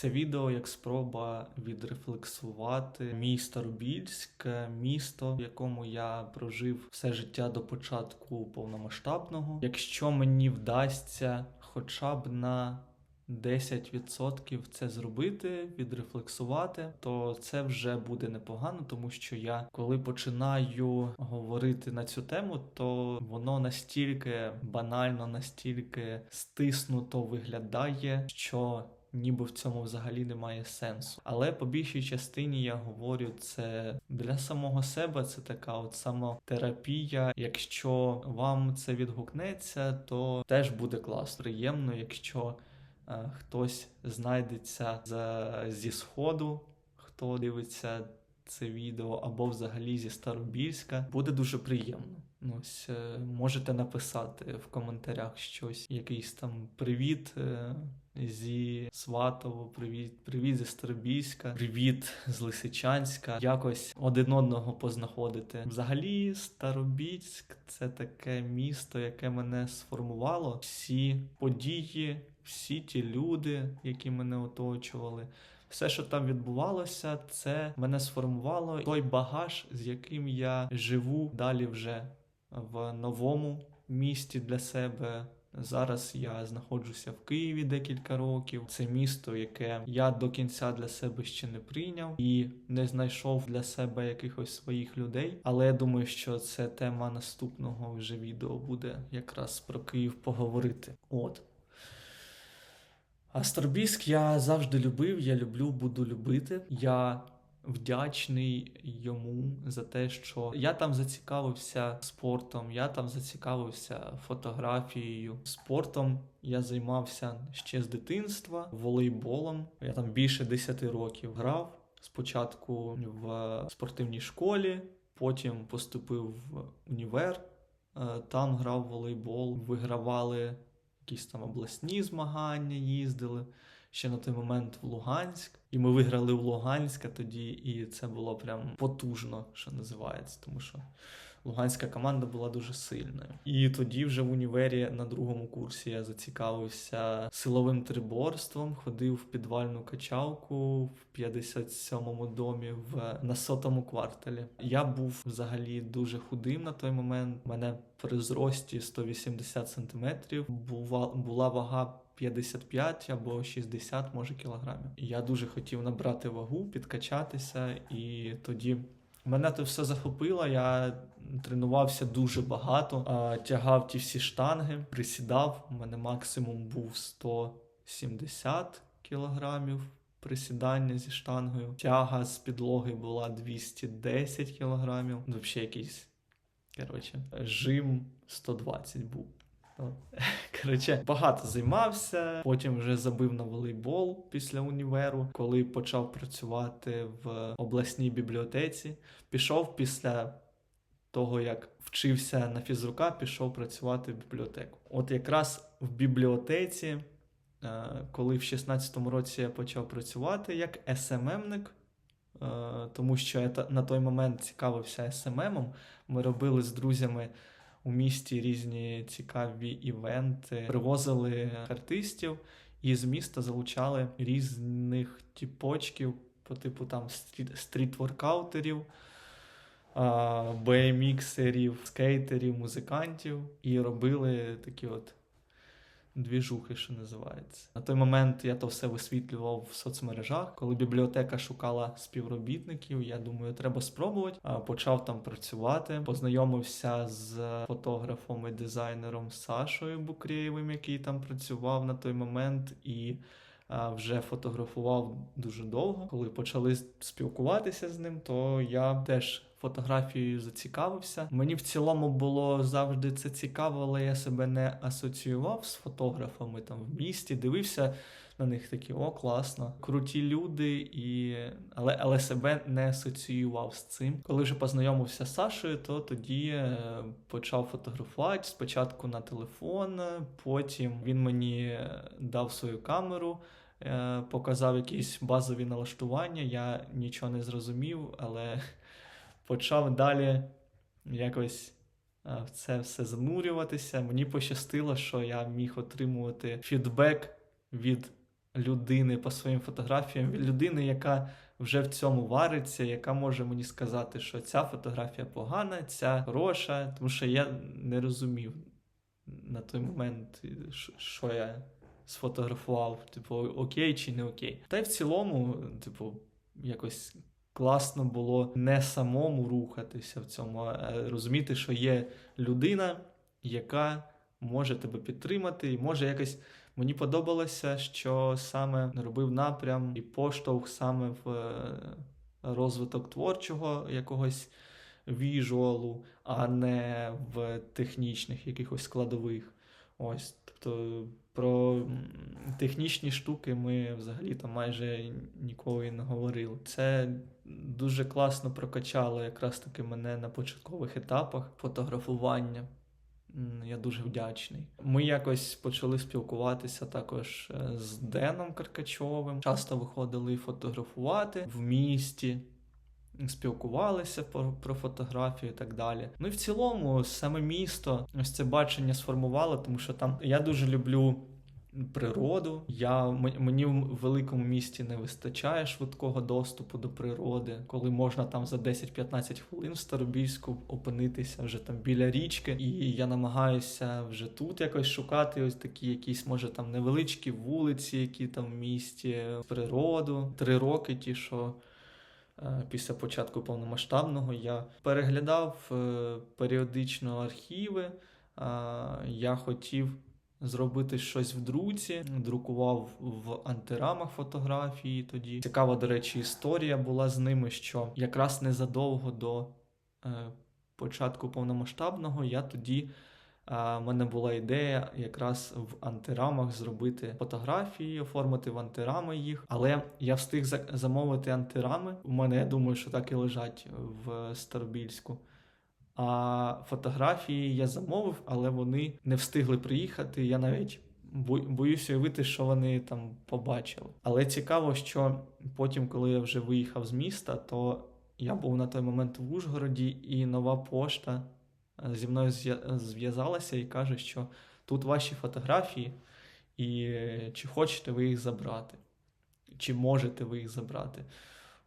Це відео як спроба відрефлексувати мій Старобільськ, місто, в якому я прожив все життя до початку повномасштабного. Якщо мені вдасться хоча б на 10% це зробити, відрефлексувати, то це вже буде непогано, тому що я коли починаю говорити на цю тему, то воно настільки банально, настільки стиснуто виглядає, що ніби в цьому взагалі немає сенсу. Але по більшій частині я говорю це для самого себе. Це така от самотерапія. Якщо вам це відгукнеться, то теж буде класно. Приємно, якщо е, хтось знайдеться з, зі сходу, хто дивиться. Це відео або взагалі зі Старобільська буде дуже приємно. Ось е, можете написати в коментарях щось, якийсь там привіт е, зі Сватово, привіт, привіт зі Старобільська, привіт з Лисичанська. Якось один одного познаходити. Взагалі, Старобільськ це таке місто, яке мене сформувало. Всі події, всі ті люди, які мене оточували. Все, що там відбувалося, це мене сформувало той багаж, з яким я живу далі вже в новому місті для себе. Зараз я знаходжуся в Києві декілька років. Це місто, яке я до кінця для себе ще не прийняв і не знайшов для себе якихось своїх людей. Але я думаю, що це тема наступного вже відео буде якраз про Київ поговорити. От. А Старобільськ я завжди любив, я люблю, буду любити. Я вдячний йому за те, що я там зацікавився спортом, я там зацікавився фотографією. Спортом я займався ще з дитинства, волейболом. Я там більше 10 років грав. Спочатку в спортивній школі, потім поступив в універ, е, там грав волейбол, вигравали якісь там обласні змагання, їздили ще на той момент в Луганськ. І ми виграли в Луганська тоді, і це було прям потужно, що називається, тому що луганська команда була дуже сильною. І тоді, вже в універі на другому курсі, я зацікавився силовим триборством, ходив в підвальну качалку в 57-му домі в на сотому кварталі. Я був взагалі дуже худим на той момент. У мене при зрості 180 сантиметрів була, була вага. 55 або 60 може кілограмів. Я дуже хотів набрати вагу, підкачатися, і тоді мене це все захопило. Я тренувався дуже багато, тягав ті всі штанги, присідав. У мене максимум був 170 кілограмів. Присідання зі штангою. Тяга з підлоги була 210 кілограмів. Взагалі якийсь коротше, жим 120 був. Коротше, багато займався, потім вже забив на волейбол після універу, коли почав працювати в обласній бібліотеці. Пішов після того, як вчився на фізрука, пішов працювати в бібліотеку. От якраз в бібліотеці, е, коли в 16-му році я почав працювати як СММник. Е, тому що я на той момент цікавився СММом. Ми робили з друзями у місті різні цікаві івенти, привозили артистів і з міста залучали різних тіпочків по типу там стріт-воркаутерів, BMX-ерів, скейтерів, музикантів, і робили такі от двіжухи, що називається. На той момент я то все висвітлював в соцмережах. Коли бібліотека шукала співробітників, я думаю, треба спробувати. Почав там працювати, познайомився з фотографом і дизайнером Сашою Букрєєвим, який там працював на той момент, і вже фотографував дуже довго. Коли почали спілкуватися з ним, то я теж фотографією зацікавився. Мені в цілому було завжди це цікаво, але я себе не асоціював з фотографами там в місті, дивився. На них такі о, класно, круті люди, і але але себе не асоціював з цим. Коли вже познайомився з Сашою, то тоді е, почав фотографувати спочатку на телефон, потім він мені дав свою камеру. Е, показав якісь базові налаштування, я нічого не зрозумів, але почав далі якось е, в це все занурюватися. Мені пощастило, що я міг отримувати фідбек від людини по своїм фотографіям, від людини, яка вже в цьому вариться, яка може мені сказати, що ця фотографія погана, ця хороша, тому що я не розумів на той момент, що- я сфотографував, типу, окей чи не окей. Та й в цілому, типу, якось класно було не самому рухатися в цьому, а розуміти, що є людина, яка може тебе підтримати, і може якось. Мені подобалося, що саме робив напрям і поштовх саме в е, розвиток творчого якогось віжуалу, а не в технічних якихось складових. Ось, тобто про технічні штуки ми взагалі там майже ніколи не говорили. Це дуже класно прокачало якраз таки мене на початкових етапах фотографування. Я дуже вдячний. Ми якось почали спілкуватися також е, з Деном Каркачовим. Часто виходили фотографувати в місті, спілкувалися про, про фотографію і так далі. Ну і в цілому, саме місто, ось це бачення сформувало, тому що там я дуже люблю. Природу. Я, мені в великому місті не вистачає швидкого доступу до природи, коли можна там за 10-15 хвилин в Старобільську опинитися вже там біля річки. І я намагаюся вже тут якось шукати ось такі якісь, може, там невеличкі вулиці, які там в місті, природу. Три роки ті, що після початку повномасштабного я переглядав е, періодично архіви. Е, Я хотів зробити щось в друці, друкував в антирамах фотографії тоді. Цікава, до речі, історія була з ними, що якраз незадовго до е, початку повномасштабного я тоді. У мене була ідея якраз в антирамах зробити фотографії, оформити в антирами їх. Але я встиг замовити антирами. У мене я думаю, що так і лежать в Старобільську. А фотографії я замовив, але вони не встигли приїхати. Я навіть бо- боюся уявити, що вони там побачили. Але цікаво, що потім, коли я вже виїхав з міста, то я був на той момент в Ужгороді, і нова пошта зі мною зв'язалася і каже, що тут ваші фотографії, і чи хочете ви їх забрати, чи можете ви їх забрати.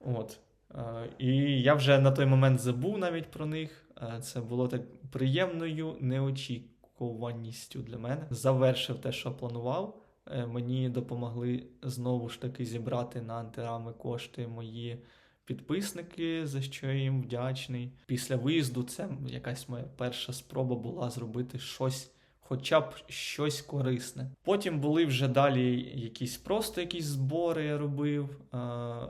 От. Е, І я вже на той момент забув навіть про них. Е, Це було так приємною неочікуваністю для мене. Завершив те, що планував. Е, Мені допомогли знову ж таки зібрати на антирами кошти мої підписники, за що я їм вдячний. Після виїзду це якась моя перша спроба була зробити щось. Хоча б щось корисне. Потім були вже далі якісь просто якісь збори я робив,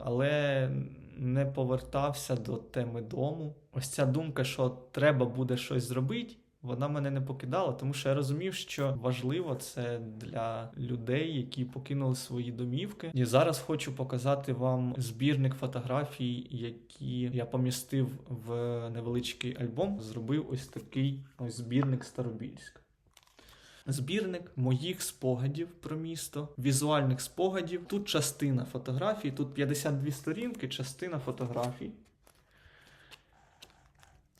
але не повертався до теми дому. Ось ця думка, що треба буде щось зробити, вона мене не покидала, тому що я розумів, що важливо це для людей, які покинули свої домівки. І зараз хочу показати вам збірник фотографій, які я помістив в невеличкий альбом. Зробив ось такий ось збірник Старобільськ. Збірник моїх спогадів про місто, візуальних спогадів. Тут частина фотографій, тут 52 сторінки, частина фотографій,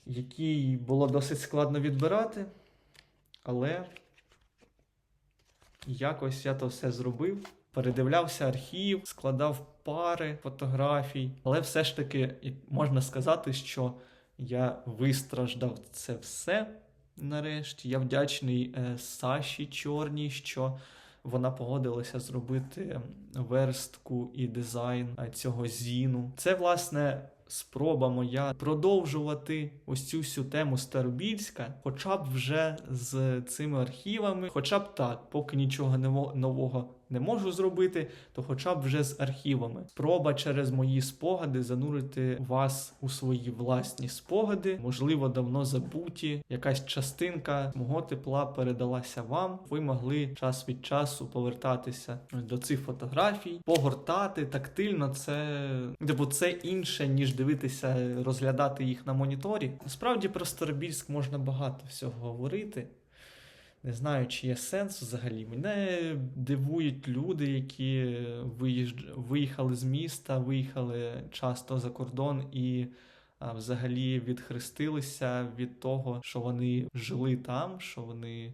які було досить складно відбирати, але якось я то все зробив. Передивлявся архів, складав пари фотографій, але все ж таки можна сказати, що я вистраждав це все нарешті. Я вдячний е, Саші Чорній, що вона погодилася зробити верстку і дизайн е, цього зіну. Це, власне, спроба моя продовжувати ось цю всю тему Старобільська, хоча б вже з цими архівами, хоча б так, поки нічого нового не можу зробити, то хоча б вже з архівами. Спроба через мої спогади занурити вас у свої власні спогади, можливо, давно забуті. Якась частинка мого тепла передалася вам. Ви могли час від часу повертатися до цих фотографій, погортати тактильно. Це типу, це інше ніж дивитися, розглядати їх на моніторі. Насправді про Старобільськ можна багато всього говорити. Не знаю, чи є сенс взагалі. Мене дивують люди, які виїжд... виїхали з міста, виїхали часто за кордон і а, взагалі відхрестилися від того, що вони жили там, що вони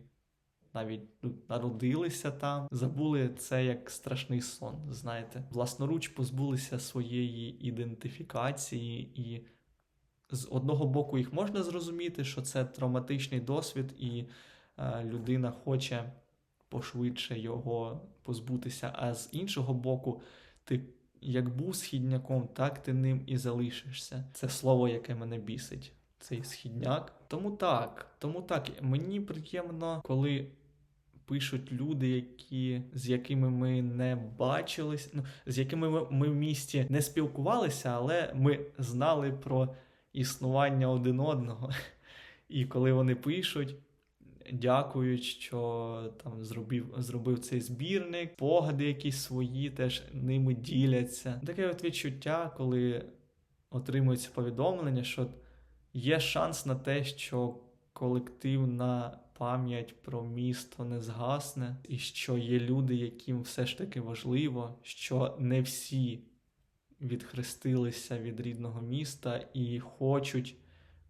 навіть ну, народилися там, забули це як страшний сон. Знаєте, власноруч позбулися своєї ідентифікації, і з одного боку їх можна зрозуміти, що це травматичний досвід, і людина хоче пошвидше його позбутися. А з іншого боку, ти як був східняком, так ти ним і залишишся. Це слово, яке мене бісить. Цей східняк. Тому так, тому так, мені приємно, коли пишуть люди, які, з якими ми не бачились, ну, з якими ми, ми в місті не спілкувалися, але ми знали про існування один одного. І коли вони пишуть, дякують, що там зробив, зробив цей збірник, погади якісь свої теж ними діляться. Таке от відчуття, коли отримується повідомлення, що є шанс на те, що колективна пам'ять про місто не згасне, і що є люди, яким все ж таки важливо, що не всі відхрестилися від рідного міста і хочуть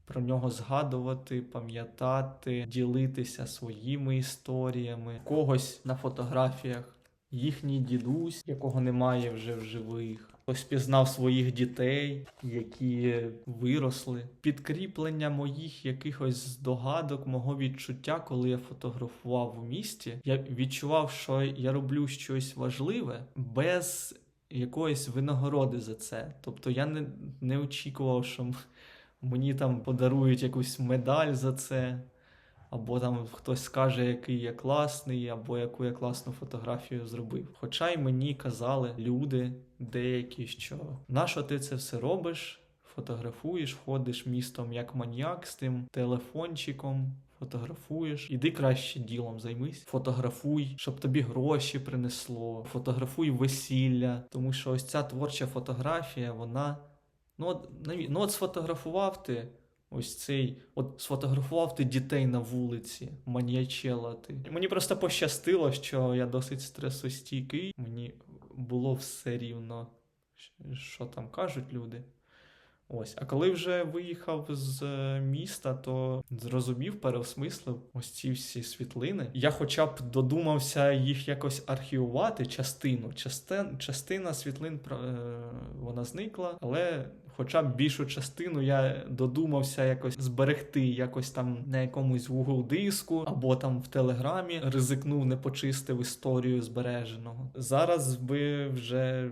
про нього згадувати, пам'ятати, ділитися своїми історіями. Когось на фотографіях їхній дідусь, якого немає вже в живих. Хтось пізнав своїх дітей, які виросли. Підкріплення моїх якихось здогадок, мого відчуття, коли я фотографував у місті, я відчував, що я роблю щось важливе без якоїсь винагороди за це. Тобто я не, не очікував, що мені там подарують якусь медаль за це. Або там хтось скаже, який я класний, або яку я класну фотографію зробив. Хоча й мені казали люди деякі, що нащо ти це все робиш, фотографуєш, ходиш містом як маньяк з тим телефончиком, фотографуєш. Іди краще ділом займись. Фотографуй, щоб тобі гроші принесло. Фотографуй весілля. Тому що ось ця творча фотографія, вона. Ну от, ну от сфотографував ти. Ось цей, от сфотографував ти дітей на вулиці, маніячела ти. Мені просто пощастило, що я досить стресостійкий. Мені було все рівно, що там кажуть люди. Ось, а коли вже виїхав з е, міста, то зрозумів, переосмислив ось ці всі світлини. Я хоча б додумався їх якось архівувати частину. Частин, частина світлин е, вона зникла, але хоча б більшу частину я додумався якось зберегти, якось там на якомусь Google диску або там в Телеграмі ризикнув, не почистив історію збереженого. Зараз би вже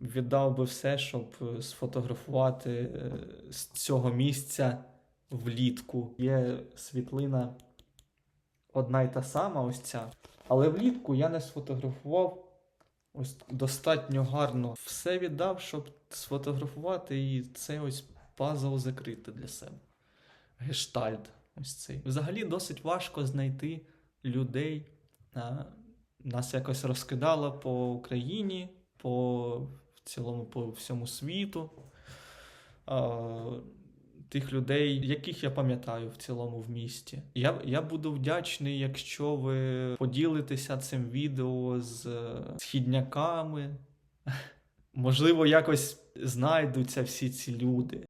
віддав би все, щоб е, сфотографувати е, з цього місця влітку. Є світлина одна й та сама, ось ця. Але влітку я не сфотографував ось достатньо гарно. Все віддав, щоб сфотографувати і це ось пазл закрити для себе. Гештальт. Ось цей. Взагалі досить важко знайти людей. Нас якось розкидало по Україні, по цілому по всьому світу. Тих людей, яких я пам'ятаю в цілому в місті. Я, я буду вдячний, якщо ви поділитеся цим відео з е, східняками. Можливо, якось знайдуться всі ці люди.